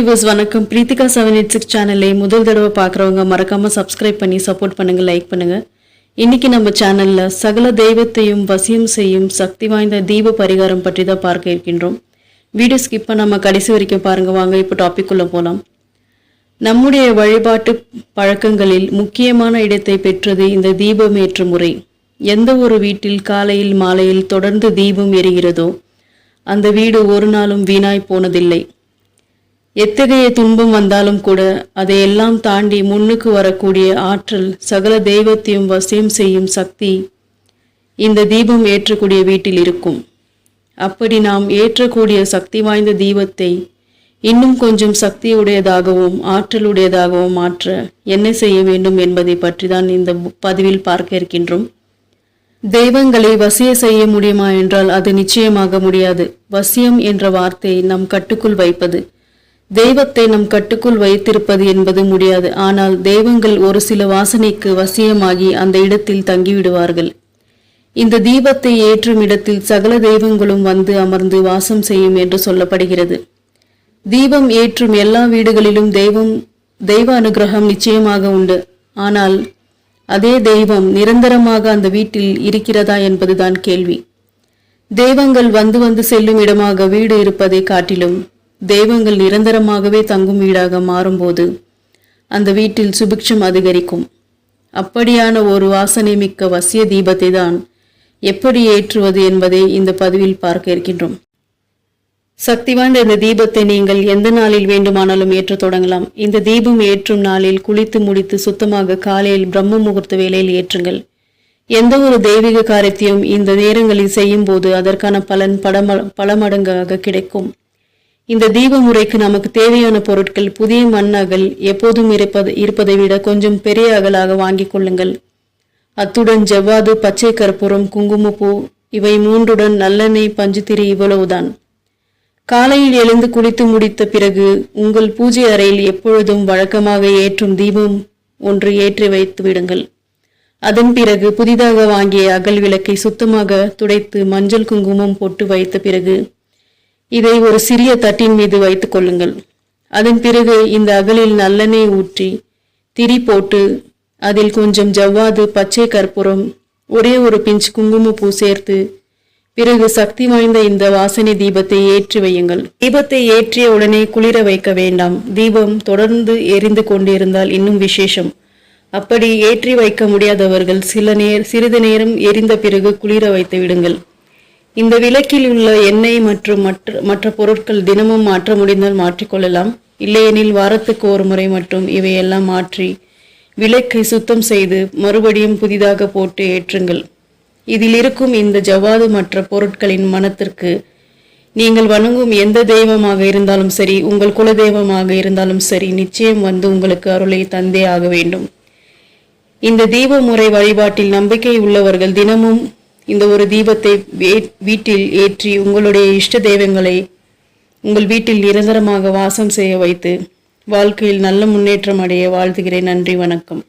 Viewers வணக்கம். Preethika seven eight six சேனலை முதல் தடவை பார்க்குறவங்க மறக்காமல் சப்ஸ்கிரைப் பண்ணி சப்போர்ட் பண்ணுங்கள் லைக் பண்ணுங்கள் இன்னைக்கு நம்ம சேனலில் சகல தெய்வத்தையும் வசியம் செய்யும் சக்தி வாய்ந்த தீப பரிகாரம் பற்றி தான் பார்க்க இருக்கின்றோம். வீடியோ ஸ்கிப் நம்ம கடைசி வரைக்கும் பாருங்கள் வாங்க இப்போ டாபிக் போகலாம் நம்முடைய வழிபாட்டு பழக்கங்களில் முக்கியமான இடத்தை பெற்றது இந்த தீபமேற்று முறை. எந்த ஒரு வீட்டில் காலையில் மாலையில் தொடர்ந்து தீபம் எரிகிறதோ அந்த வீடு ஒரு நாளும் வீணாய் போனதில்லை. எத்தகைய துன்பம் வந்தாலும் கூட அதையெல்லாம் தாண்டி முன்னுக்கு வரக்கூடிய ஆற்றல் சகல தெய்வத்தையும் வசியம் செய்யும் சக்தி இந்த தீபம் ஏற்றக்கூடிய வீட்டில் இருக்கும். அப்படி நாம் ஏற்றக்கூடிய சக்தி வாய்ந்த தீபத்தை இன்னும் கொஞ்சம் சக்தியுடையதாகவும் ஆற்றலுடையதாகவும் மாற்ற என்ன செய்ய வேண்டும் என்பதை பற்றி தான் இந்த பதிவில் பார்க்க இருக்கின்றோம். தெய்வங்களை வசிய செய்ய முடியுமா என்றால் அது நிச்சயமாக முடியாது. வசியம் என்ற வார்த்தை நம் கட்டுக்குள் வைப்பது. தெய்வத்தை நம் கட்டுக்குள் வைத்திருப்பது என்பது முடியாது. ஆனால் தெய்வங்கள் ஒரு சில வாசனைக்கு வசியமாகி அந்த இடத்தில் தங்கிவிடுவார்கள். இந்த தீபத்தை ஏற்றும் இடத்தில் சகல தெய்வங்களும் வந்து அமர்ந்து வாசம் செய்யும் என்று சொல்லப்படுகிறது. தீபம் ஏற்றும் எல்லா வீடுகளிலும் தெய்வம் தெய்வ அனுகிரகம் நிச்சயமாக உண்டு. ஆனால் அதே தெய்வம் நிரந்தரமாக அந்த வீட்டில் இருக்கிறதா என்பதுதான் கேள்வி. தெய்வங்கள் வந்து வந்து செல்லும் இடமாக வீடு இருப்பதை காட்டிலும் தெய்வங்கள் நிரந்தரமாகவே தங்கும் வீடாக மாறும்போது அந்த வீட்டில் சுபிக்ஷம் அதிகரிக்கும். அப்படியான ஒரு வாசனை மிக்க வசிய தீபத்தை தான் எப்படி ஏற்றுவது என்பதை இந்த பதிவில் பார்க்க இருக்கின்றோம். சக்தி வாய்ந்த இந்த தீபத்தை நீங்கள் எந்த நாளில் வேண்டுமானாலும் ஏற்றத் தொடங்கலாம். இந்த தீபம் ஏற்றும் நாளில் குளித்து முடித்து சுத்தமாக காலையில் பிரம்ம முகூர்த்த வேளையில் ஏற்றுங்கள். எந்த ஒரு தெய்வீக காரியத்தையும் இந்த நேரங்களில் செய்யும் போது அதற்கான பலன் படம பல மடங்காக கிடைக்கும். இந்த தீப முறைக்கு நமக்கு தேவையான பொருட்கள் புதிய மண் அகல் எப்போதும் இருப்பது இருப்பதை விட கொஞ்சம் பெரிய அகலாக வாங்கிக் கொள்ளுங்கள். அத்துடன் ஜவ்வாது பச்சை கற்பூரம் குங்குமப்பூ இவை மூன்றுடன் நல்லெண்ணெய் பஞ்சுத்திரி இவ்வளவுதான். காலையில் எழுந்து குளித்து முடித்த பிறகு உங்கள் பூஜை அறையில் எப்பொழுதும் வழக்கமாக ஏற்றும் தீபம் ஒன்று ஏற்றி வைத்து விடுங்கள். அதன் பிறகு புதிதாக வாங்கிய அகல் விளக்கை சுத்தமாக துடைத்து மஞ்சள் குங்குமம் போட்டு வைத்த பிறகு இதை ஒரு சிறிய தட்டின் மீது வைத்துக் கொள்ளுங்கள். அதன் பிறகு இந்த அகலில் நல்லெண்ணெய் ஊற்றி திரி போட்டு அதில் கொஞ்சம் ஜவ்வாது பச்சை கற்பூரம் ஒரே ஒரு பிஞ்ச் குங்குமப்பூ சேர்த்து பிறகு சக்தி வாய்ந்த இந்த வாசனை தீபத்தை ஏற்றி வையுங்கள். தீபத்தை ஏற்றிய உடனே குளிர வைக்க வேண்டாம். தீபம் தொடர்ந்து எரிந்து கொண்டிருந்தால் இன்னும் விசேஷம். அப்படி ஏற்றி வைக்க முடியாதவர்கள் சில நேர் சிறிது நேரம் எரிந்த பிறகு குளிர வைத்து விடுங்கள். இந்த விளக்கில் உள்ள எண்ணெய் மற்றும் மற்ற மற்ற பொருட்கள் தினமும் மாற்ற முடிந்தால் மாற்றிக்கொள்ளலாம். இல்லையெனில் வாரத்துக்கு ஒரு முறை மட்டும் இவையெல்லாம் மாற்றி விளக்கை சுத்தம் செய்து மறுபடியும் புதிதாக போட்டு ஏற்றுங்கள். இதில் இருக்கும் இந்த ஜவாது மற்ற பொருட்களின் மனத்திற்கு நீங்கள் வணங்கும் எந்த தெய்வமாக இருந்தாலும் சரி உங்கள் குல தெய்வமாக இருந்தாலும் சரி நிச்சயம் வந்து உங்களுக்கு அருளை தந்தே ஆக வேண்டும். இந்த தீப முறை வழிபாட்டில் நம்பிக்கை உள்ளவர்கள் தினமும் இந்த ஒரு தீபத்தை வீட்டில் ஏற்றி உங்களுடைய இஷ்ட தெய்வங்களை உங்கள் வீட்டில் நிரந்தரமாக வாசம் செய்ய வைத்து வாழ்க்கையில் நல்ல முன்னேற்றம் அடைய வாழ்த்துகிறேன். நன்றி வணக்கம்.